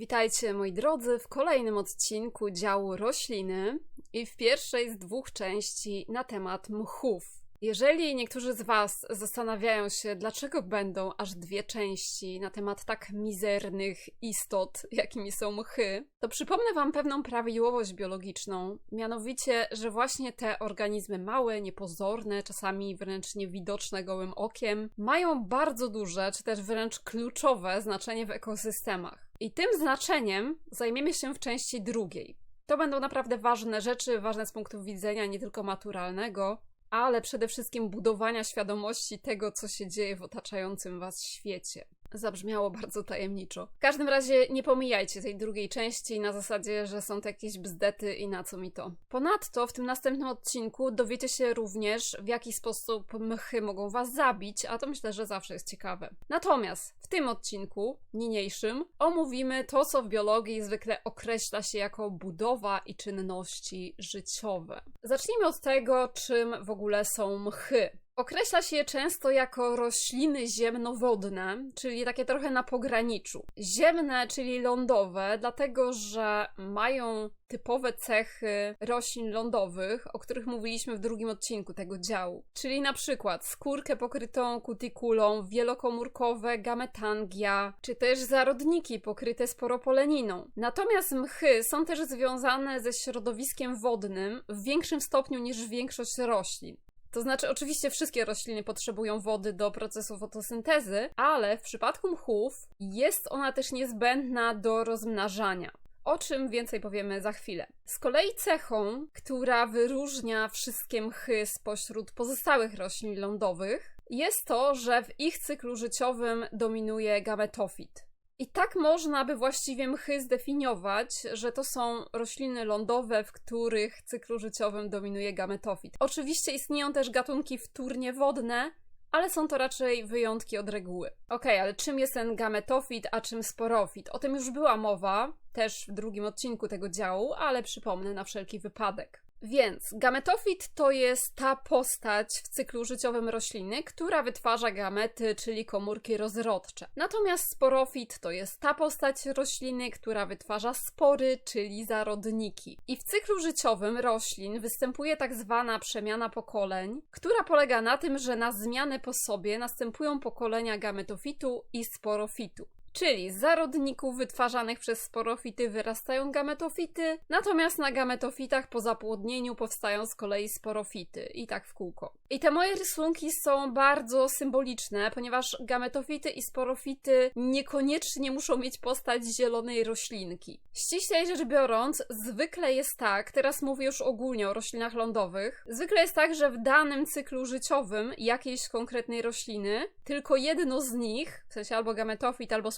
Witajcie moi drodzy w kolejnym odcinku działu rośliny i w pierwszej z dwóch części na temat mchów. Jeżeli niektórzy z Was zastanawiają się, dlaczego będą aż dwie części na temat tak mizernych istot, jakimi są mchy, to przypomnę Wam pewną prawidłowość biologiczną, mianowicie, że właśnie te organizmy małe, niepozorne, czasami wręcz niewidoczne gołym okiem, mają bardzo duże, czy też wręcz kluczowe znaczenie w ekosystemach. I tym znaczeniem zajmiemy się w części drugiej. To będą naprawdę ważne rzeczy, ważne z punktu widzenia nie tylko maturalnego, ale przede wszystkim budowania świadomości tego, co się dzieje w otaczającym Was świecie. Zabrzmiało bardzo tajemniczo. W każdym razie nie pomijajcie tej drugiej części na zasadzie, że są to jakieś bzdety i na co mi to. Ponadto w tym następnym odcinku dowiecie się również, w jaki sposób mchy mogą was zabić, a to myślę, że zawsze jest ciekawe. Natomiast w tym odcinku, niniejszym, omówimy to, co w biologii zwykle określa się jako budowa i czynności życiowe. Zacznijmy od tego, czym w ogóle są mchy. Określa się je często jako rośliny ziemnowodne, czyli takie trochę na pograniczu. Ziemne, czyli lądowe, dlatego że mają typowe cechy roślin lądowych, o których mówiliśmy w drugim odcinku tego działu. Czyli na przykład skórkę pokrytą kutikulą, wielokomórkowe gametangia, czy też zarodniki pokryte sporopoleniną. Natomiast mchy są też związane ze środowiskiem wodnym w większym stopniu niż większość roślin. To znaczy, oczywiście wszystkie rośliny potrzebują wody do procesu fotosyntezy, ale w przypadku mchów jest ona też niezbędna do rozmnażania. O czym więcej powiemy za chwilę. Z kolei cechą, która wyróżnia wszystkie mchy spośród pozostałych roślin lądowych, jest to, że w ich cyklu życiowym dominuje gametofit. I tak można by właściwie mchy zdefiniować, że to są rośliny lądowe, w których cyklu życiowym dominuje gametofit. Oczywiście istnieją też gatunki wtórnie wodne, ale są to raczej wyjątki od reguły. Ok, ale czym jest ten gametofit, a czym sporofit? O tym już była mowa, też w drugim odcinku tego działu, ale przypomnę na wszelki wypadek. Więc gametofit to jest ta postać w cyklu życiowym rośliny, która wytwarza gamety, czyli komórki rozrodcze. Natomiast sporofit to jest ta postać rośliny, która wytwarza spory, czyli zarodniki. I w cyklu życiowym roślin występuje tak zwana przemiana pokoleń, która polega na tym, że na zmianę po sobie następują pokolenia gametofitu i sporofitu. Czyli z zarodników wytwarzanych przez sporofity wyrastają gametofity, natomiast na gametofitach po zapłodnieniu powstają z kolei sporofity i tak w kółko. I te moje rysunki są bardzo symboliczne, ponieważ gametofity i sporofity niekoniecznie muszą mieć postać zielonej roślinki. Ściślej rzecz biorąc, zwykle jest tak, teraz mówię już ogólnie o roślinach lądowych, zwykle jest tak, że w danym cyklu życiowym jakiejś konkretnej rośliny tylko jedno z nich, w sensie albo gametofit, albo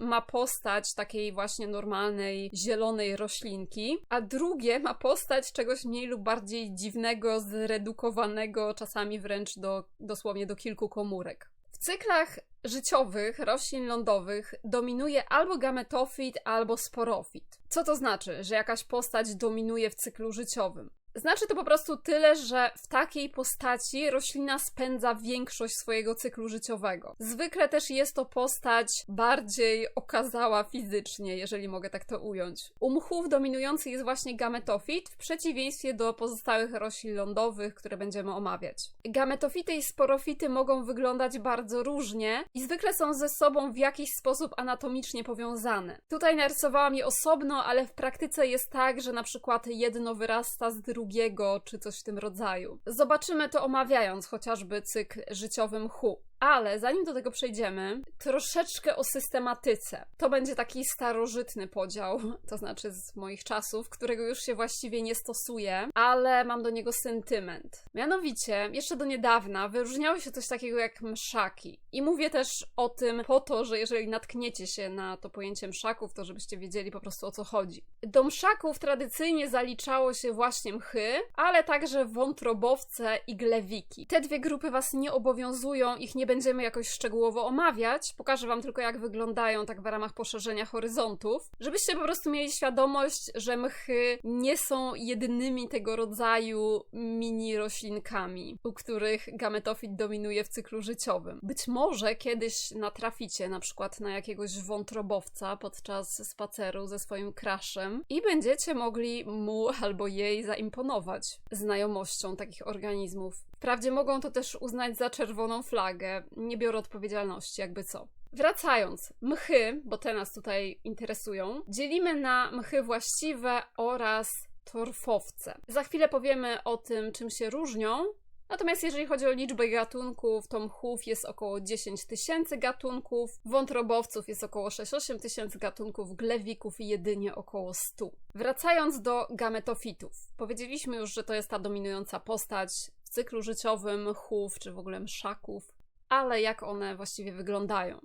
ma postać takiej właśnie normalnej, zielonej roślinki, a drugie ma postać czegoś mniej lub bardziej dziwnego, zredukowanego, czasami wręcz do, dosłownie do kilku komórek. W cyklach życiowych roślin lądowych dominuje albo gametofit, albo sporofit. Co to znaczy, że jakaś postać dominuje w cyklu życiowym? Znaczy to po prostu tyle, że w takiej postaci roślina spędza większość swojego cyklu życiowego. Zwykle też jest to postać bardziej okazała fizycznie, jeżeli mogę tak to ująć. U mchów dominujący jest właśnie gametofit, w przeciwieństwie do pozostałych roślin lądowych, które będziemy omawiać. Gametofity i sporofity mogą wyglądać bardzo różnie i zwykle są ze sobą w jakiś sposób anatomicznie powiązane. Tutaj narysowałam je osobno, ale w praktyce jest tak, że na przykład jedno wyrasta z drugiego drugiego, czy coś w tym rodzaju. Zobaczymy to omawiając chociażby cykl życiowy mchu. Ale zanim do tego przejdziemy, troszeczkę o systematyce. To będzie taki starożytny podział, to znaczy z moich czasów, którego już się właściwie nie stosuje, ale mam do niego sentyment. Mianowicie, jeszcze do niedawna wyróżniało się coś takiego jak mszaki. I mówię też o tym po to, że jeżeli natkniecie się na to pojęcie mszaków, to żebyście wiedzieli po prostu o co chodzi. Do mszaków tradycyjnie zaliczało się właśnie mchy, ale także wątrobowce i glewiki. Te dwie grupy was nie obowiązują, ich nie będziemy jakoś szczegółowo omawiać. Pokażę Wam tylko, jak wyglądają tak w ramach poszerzenia horyzontów, żebyście po prostu mieli świadomość, że mchy nie są jedynymi tego rodzaju mini roślinkami, u których gametofit dominuje w cyklu życiowym. Być może kiedyś natraficie na przykład na jakiegoś wątrobowca podczas spaceru ze swoim kraszem i będziecie mogli mu albo jej zaimponować znajomością takich organizmów. Wprawdzie mogą to też uznać za czerwoną flagę, nie biorę odpowiedzialności, jakby co. Wracając, mchy, bo te nas tutaj interesują, dzielimy na mchy właściwe oraz torfowce. Za chwilę powiemy o tym, czym się różnią. Natomiast jeżeli chodzi o liczbę gatunków, to mchów jest około 10 tysięcy gatunków, wątrobowców jest około 6-8 tysięcy gatunków, glewików jedynie około 100. Wracając do gametofitów. Powiedzieliśmy już, że to jest ta dominująca postać w cyklu życiowym mchów, czy w ogóle mszaków, ale jak one właściwie wyglądają?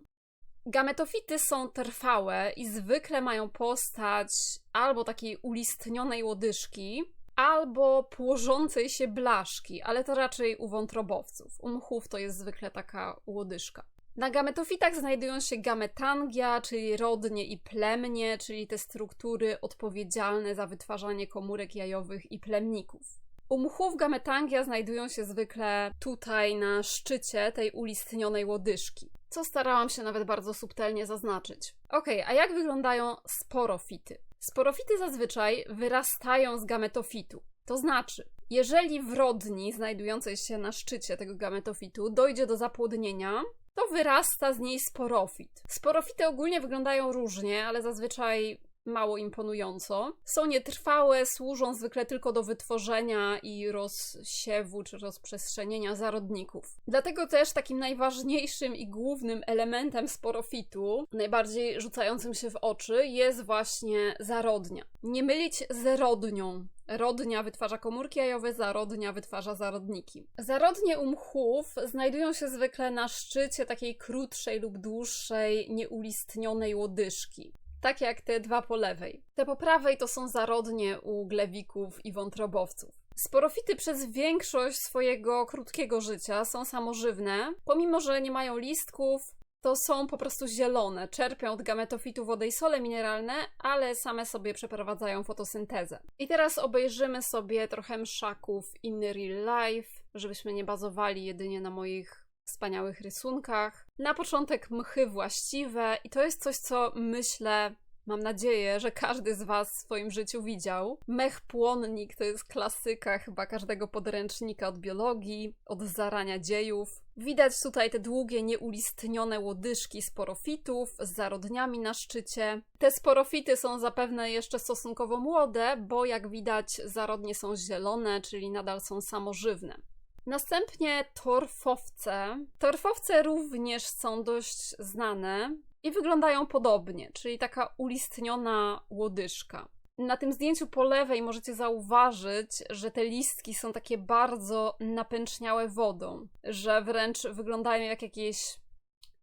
Gametofity są trwałe i zwykle mają postać albo takiej ulistnionej łodyżki, albo płożącej się blaszki, ale to raczej u wątrobowców. U mchów to jest zwykle taka łodyżka. Na gametofitach znajdują się gametangia, czyli rodnie i plemnie, czyli te struktury odpowiedzialne za wytwarzanie komórek jajowych i plemników. U mchów gametangia znajdują się zwykle tutaj na szczycie tej ulistnionej łodyżki, co starałam się nawet bardzo subtelnie zaznaczyć. Ok, a jak wyglądają sporofity? Sporofity zazwyczaj wyrastają z gametofitu. To znaczy, jeżeli w rodni znajdującej się na szczycie tego gametofitu dojdzie do zapłodnienia, to wyrasta z niej sporofit. Sporofity ogólnie wyglądają różnie, ale zazwyczaj mało imponująco. Są nietrwałe, służą zwykle tylko do wytworzenia i rozsiewu czy rozprzestrzenienia zarodników. Dlatego też takim najważniejszym i głównym elementem sporofitu, najbardziej rzucającym się w oczy, jest właśnie zarodnia. Nie mylić z rodnią. Rodnia wytwarza komórki jajowe, zarodnia wytwarza zarodniki. Zarodnie u mchów znajdują się zwykle na szczycie takiej krótszej lub dłuższej, nieulistnionej łodyżki tak jak te dwa po lewej. Te po prawej to są zarodnie u glewików i wątrobowców. Sporofity przez większość swojego krótkiego życia są samożywne, pomimo że nie mają listków, to są po prostu zielone, czerpią od gametofitu wodę i sole mineralne, ale same sobie przeprowadzają fotosyntezę. I teraz obejrzymy sobie trochę mszaków in real life, żebyśmy nie bazowali jedynie na moich wspaniałych rysunkach. Na początek mchy właściwe, i to jest coś, co myślę, mam nadzieję, że każdy z Was w swoim życiu widział. Mech płonnik to jest klasyka chyba każdego podręcznika od biologii, od zarania dziejów. Widać tutaj te długie, nieulistnione łodyżki sporofitów z zarodniami na szczycie. Te sporofity są zapewne jeszcze stosunkowo młode, bo jak widać zarodnie są zielone, czyli nadal są samożywne. Następnie torfowce. Torfowce również są dość znane i wyglądają podobnie, czyli taka ulistniona łodyżka. Na tym zdjęciu po lewej możecie zauważyć, że te listki są takie bardzo napęczniałe wodą, że wręcz wyglądają jak jakieś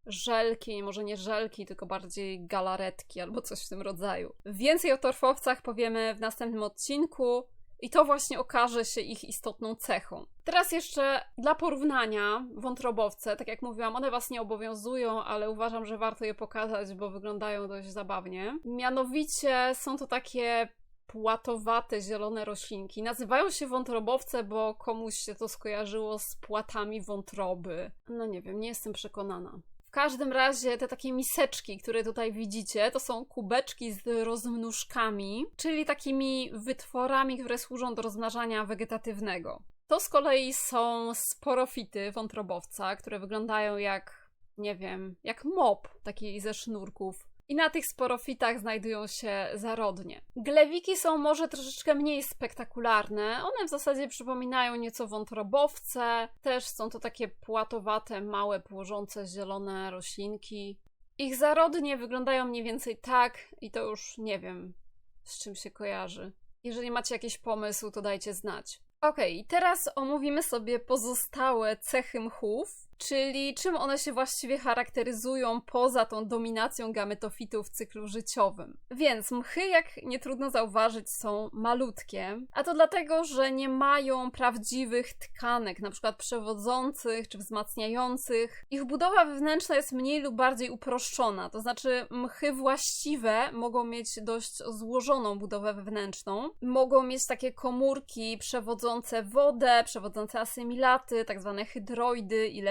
żelki, może nie żelki, tylko bardziej galaretki albo coś w tym rodzaju. Więcej o torfowcach powiemy w następnym odcinku. I to właśnie okaże się ich istotną cechą. Teraz jeszcze dla porównania wątrobowce, tak jak mówiłam, one was nie obowiązują, ale uważam, że warto je pokazać, bo wyglądają dość zabawnie. Mianowicie są to takie płatowate zielone roślinki. Nazywają się wątrobowce, bo komuś się to skojarzyło z płatami wątroby. No nie wiem, nie jestem przekonana. W każdym razie te takie miseczki, które tutaj widzicie, to są kubeczki z rozmnóżkami, czyli takimi wytworami, które służą do rozmnażania wegetatywnego. To z kolei są sporofity wątrobowca, które wyglądają jak, nie wiem, jak mop taki ze sznurków i na tych sporofitach znajdują się zarodnie. Glewiki są może troszeczkę mniej spektakularne. One w zasadzie przypominają nieco wątrobowce. Też są to takie płatowate, małe, płożące zielone roślinki. Ich zarodnie wyglądają mniej więcej tak i to już nie wiem, z czym się kojarzy. Jeżeli macie jakiś pomysł, to dajcie znać. Ok, teraz omówimy sobie pozostałe cechy mchów, czyli czym one się właściwie charakteryzują poza tą dominacją gametofitów w cyklu życiowym. Więc mchy, jak nie trudno zauważyć, są malutkie, a to dlatego, że nie mają prawdziwych tkanek, przykład przewodzących czy wzmacniających. Ich budowa wewnętrzna jest mniej lub bardziej uproszczona, to znaczy mchy właściwe mogą mieć dość złożoną budowę wewnętrzną, mogą mieć takie komórki przewodzące wodę, przewodzące asymilaty, tak zwane hydroidy i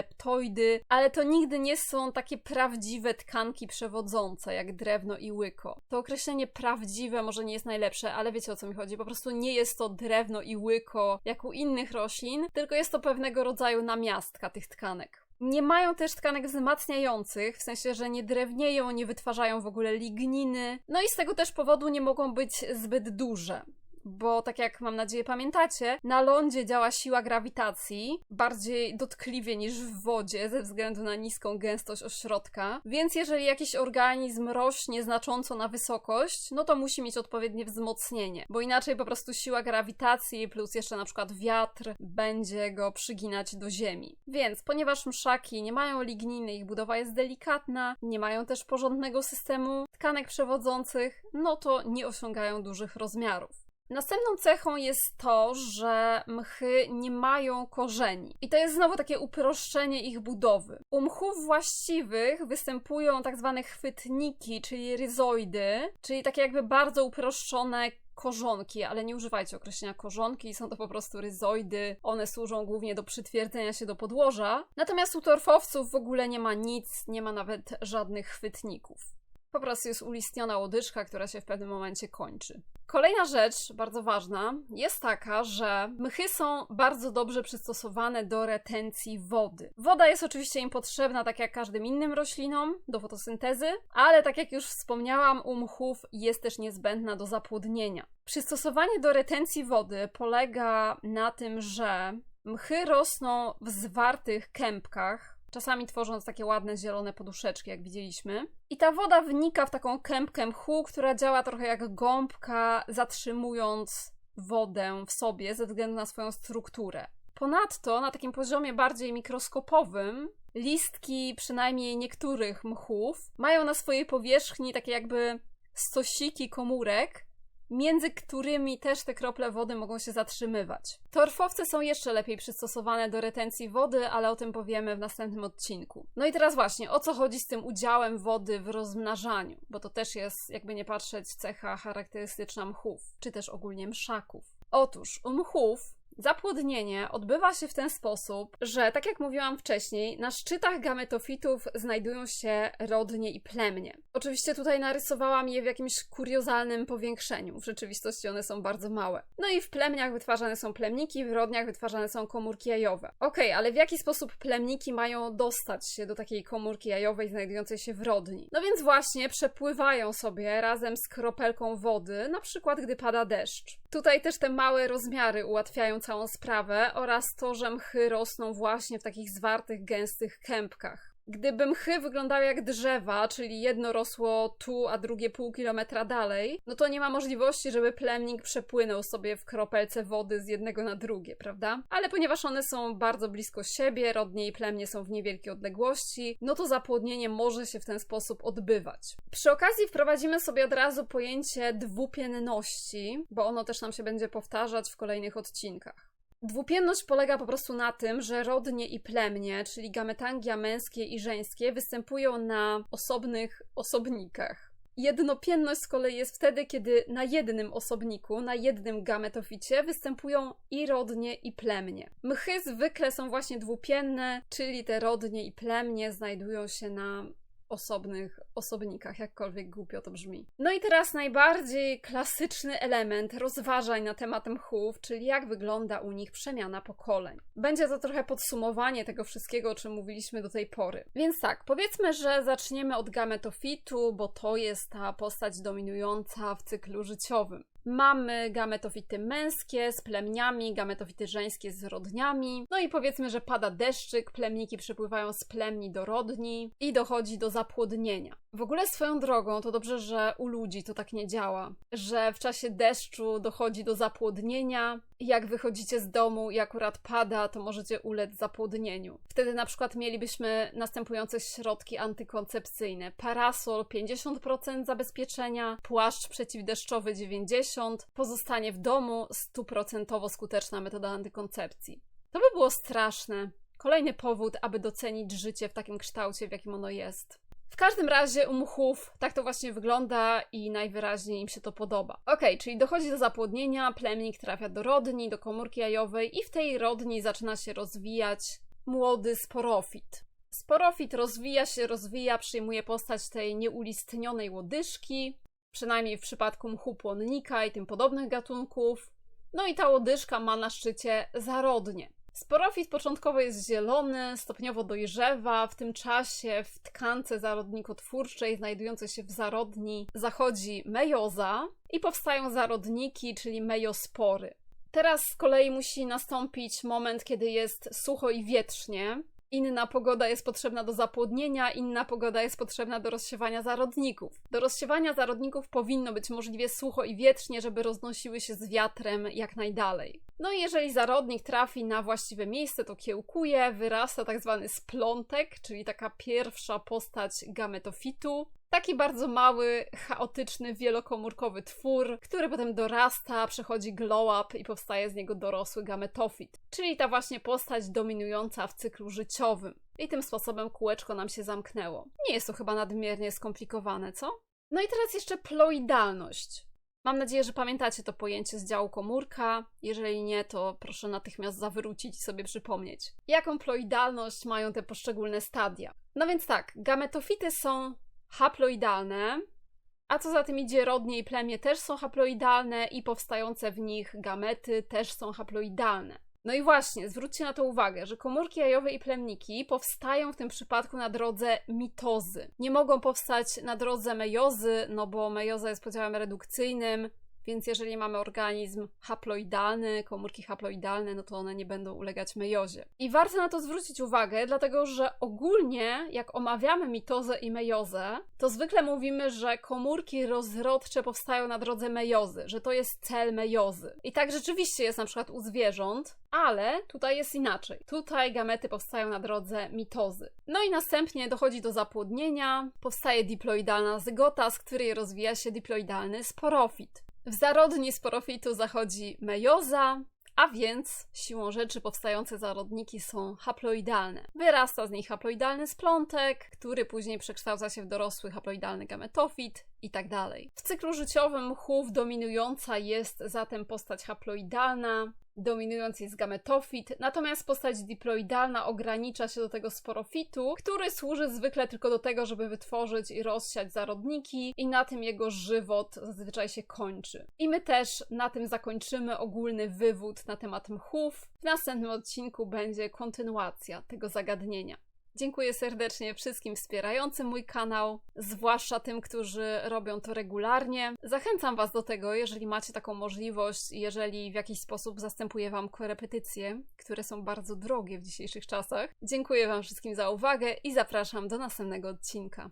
ale to nigdy nie są takie prawdziwe tkanki przewodzące, jak drewno i łyko. To określenie prawdziwe może nie jest najlepsze, ale wiecie o co mi chodzi. Po prostu nie jest to drewno i łyko jak u innych roślin, tylko jest to pewnego rodzaju namiastka tych tkanek. Nie mają też tkanek wzmacniających, w sensie, że nie drewnieją, nie wytwarzają w ogóle ligniny. No i z tego też powodu nie mogą być zbyt duże bo tak jak mam nadzieję pamiętacie, na lądzie działa siła grawitacji bardziej dotkliwie niż w wodzie ze względu na niską gęstość ośrodka, więc jeżeli jakiś organizm rośnie znacząco na wysokość, no to musi mieć odpowiednie wzmocnienie, bo inaczej po prostu siła grawitacji plus jeszcze na przykład wiatr będzie go przyginać do ziemi. Więc ponieważ mszaki nie mają ligniny, ich budowa jest delikatna, nie mają też porządnego systemu tkanek przewodzących, no to nie osiągają dużych rozmiarów. Następną cechą jest to, że mchy nie mają korzeni. I to jest znowu takie uproszczenie ich budowy. U mchów właściwych występują tak zwane chwytniki, czyli ryzoidy, czyli takie jakby bardzo uproszczone korzonki, ale nie używajcie określenia korzonki, są to po prostu ryzoidy. One służą głównie do przytwierdzenia się do podłoża. Natomiast u torfowców w ogóle nie ma nic, nie ma nawet żadnych chwytników. Po prostu jest ulistniona łodyżka, która się w pewnym momencie kończy. Kolejna rzecz, bardzo ważna, jest taka, że mchy są bardzo dobrze przystosowane do retencji wody. Woda jest oczywiście im potrzebna, tak jak każdym innym roślinom, do fotosyntezy, ale tak jak już wspomniałam, u mchów jest też niezbędna do zapłodnienia. Przystosowanie do retencji wody polega na tym, że mchy rosną w zwartych kępkach, czasami tworząc takie ładne zielone poduszeczki, jak widzieliśmy. I ta woda wnika w taką kępkę mchu, która działa trochę jak gąbka, zatrzymując wodę w sobie ze względu na swoją strukturę. Ponadto na takim poziomie bardziej mikroskopowym listki przynajmniej niektórych mchów mają na swojej powierzchni takie jakby stosiki komórek, między którymi też te krople wody mogą się zatrzymywać. Torfowce są jeszcze lepiej przystosowane do retencji wody, ale o tym powiemy w następnym odcinku. No i teraz właśnie, o co chodzi z tym udziałem wody w rozmnażaniu, bo to też jest, jakby nie patrzeć, cecha charakterystyczna mchów, czy też ogólnie mszaków. Otóż u mchów Zapłodnienie odbywa się w ten sposób, że tak jak mówiłam wcześniej, na szczytach gametofitów znajdują się rodnie i plemnie. Oczywiście tutaj narysowałam je w jakimś kuriozalnym powiększeniu. W rzeczywistości one są bardzo małe. No i w plemniach wytwarzane są plemniki, w rodniach wytwarzane są komórki jajowe. Okej, okay, ale w jaki sposób plemniki mają dostać się do takiej komórki jajowej znajdującej się w rodni? No więc właśnie przepływają sobie razem z kropelką wody, na przykład gdy pada deszcz. Tutaj też te małe rozmiary ułatwiają całą sprawę oraz to, że mchy rosną właśnie w takich zwartych, gęstych kępkach. Gdyby mchy wyglądały jak drzewa, czyli jedno rosło tu, a drugie pół kilometra dalej, no to nie ma możliwości, żeby plemnik przepłynął sobie w kropelce wody z jednego na drugie, prawda? Ale ponieważ one są bardzo blisko siebie, rodnie i plemnie są w niewielkiej odległości, no to zapłodnienie może się w ten sposób odbywać. Przy okazji wprowadzimy sobie od razu pojęcie dwupienności, bo ono też nam się będzie powtarzać w kolejnych odcinkach. Dwupienność polega po prostu na tym, że rodnie i plemnie, czyli gametangia męskie i żeńskie, występują na osobnych osobnikach. Jednopienność z kolei jest wtedy, kiedy na jednym osobniku, na jednym gametoficie występują i rodnie, i plemnie. Mchy zwykle są właśnie dwupienne, czyli te rodnie i plemnie znajdują się na osobnych osobnikach, jakkolwiek głupio to brzmi. No i teraz najbardziej klasyczny element rozważań na temat mchów, czyli jak wygląda u nich przemiana pokoleń. Będzie to trochę podsumowanie tego wszystkiego, o czym mówiliśmy do tej pory. Więc tak, powiedzmy, że zaczniemy od gametofitu, bo to jest ta postać dominująca w cyklu życiowym. Mamy gametofity męskie z plemniami, gametofity żeńskie z rodniami. No i powiedzmy, że pada deszczyk, plemniki przepływają z plemni do rodni i dochodzi do zapłodnienia. W ogóle swoją drogą to dobrze, że u ludzi to tak nie działa, że w czasie deszczu dochodzi do zapłodnienia jak wychodzicie z domu i akurat pada, to możecie ulec zapłodnieniu. Wtedy na przykład mielibyśmy następujące środki antykoncepcyjne: parasol 50% zabezpieczenia, płaszcz przeciwdeszczowy 90%, pozostanie w domu 100% skuteczna metoda antykoncepcji. To by było straszne. Kolejny powód, aby docenić życie w takim kształcie, w jakim ono jest. W każdym razie u mchów tak to właśnie wygląda i najwyraźniej im się to podoba. Ok, czyli dochodzi do zapłodnienia, plemnik trafia do rodni, do komórki jajowej i w tej rodni zaczyna się rozwijać młody sporofit. Sporofit rozwija się, rozwija, przyjmuje postać tej nieulistnionej łodyżki, przynajmniej w przypadku mchu płonnika i tym podobnych gatunków. No i ta łodyżka ma na szczycie zarodnie. Sporofit początkowo jest zielony, stopniowo dojrzewa, w tym czasie w tkance zarodnikotwórczej znajdującej się w zarodni zachodzi mejoza i powstają zarodniki, czyli mejospory. Teraz z kolei musi nastąpić moment, kiedy jest sucho i wietrznie. Inna pogoda jest potrzebna do zapłodnienia, inna pogoda jest potrzebna do rozsiewania zarodników. Do rozsiewania zarodników powinno być możliwie sucho i wietrznie, żeby roznosiły się z wiatrem jak najdalej. No i jeżeli zarodnik trafi na właściwe miejsce, to kiełkuje, wyrasta tak zwany splątek, czyli taka pierwsza postać gametofitu. Taki bardzo mały, chaotyczny, wielokomórkowy twór, który potem dorasta, przechodzi glow up i powstaje z niego dorosły gametofit, czyli ta właśnie postać dominująca w cyklu życiowym. I tym sposobem kółeczko nam się zamknęło. Nie jest to chyba nadmiernie skomplikowane, co? No i teraz jeszcze ploidalność. Mam nadzieję, że pamiętacie to pojęcie z działu komórka. Jeżeli nie, to proszę natychmiast zawrócić i sobie przypomnieć. Jaką ploidalność mają te poszczególne stadia? No więc tak, gametofity są haploidalne, a co za tym idzie, rodnie i plemię też są haploidalne i powstające w nich gamety też są haploidalne. No i właśnie, zwróćcie na to uwagę, że komórki jajowe i plemniki powstają w tym przypadku na drodze mitozy. Nie mogą powstać na drodze mejozy, no bo mejoza jest podziałem redukcyjnym, więc jeżeli mamy organizm haploidalny, komórki haploidalne, no to one nie będą ulegać mejozie. I warto na to zwrócić uwagę, dlatego że ogólnie, jak omawiamy mitozę i mejozę, to zwykle mówimy, że komórki rozrodcze powstają na drodze mejozy, że to jest cel mejozy. I tak rzeczywiście jest na przykład u zwierząt, ale tutaj jest inaczej. Tutaj gamety powstają na drodze mitozy. No i następnie dochodzi do zapłodnienia, powstaje diploidalna zygota, z której rozwija się diploidalny sporofit. W zarodni sporofitu zachodzi mejoza, a więc siłą rzeczy powstające zarodniki są haploidalne. Wyrasta z nich haploidalny splątek, który później przekształca się w dorosły haploidalny gametofit i tak dalej. W cyklu życiowym mchów dominująca jest zatem postać haploidalna, dominujący jest gametofit, natomiast postać diploidalna ogranicza się do tego sporofitu, który służy zwykle tylko do tego, żeby wytworzyć i rozsiać zarodniki i na tym jego żywot zazwyczaj się kończy. I my też na tym zakończymy ogólny wywód na temat mchów. W następnym odcinku będzie kontynuacja tego zagadnienia. Dziękuję serdecznie wszystkim wspierającym mój kanał, zwłaszcza tym, którzy robią to regularnie. Zachęcam Was do tego, jeżeli macie taką możliwość, jeżeli w jakiś sposób zastępuje Wam korepetycje, które są bardzo drogie w dzisiejszych czasach. Dziękuję Wam wszystkim za uwagę i zapraszam do następnego odcinka.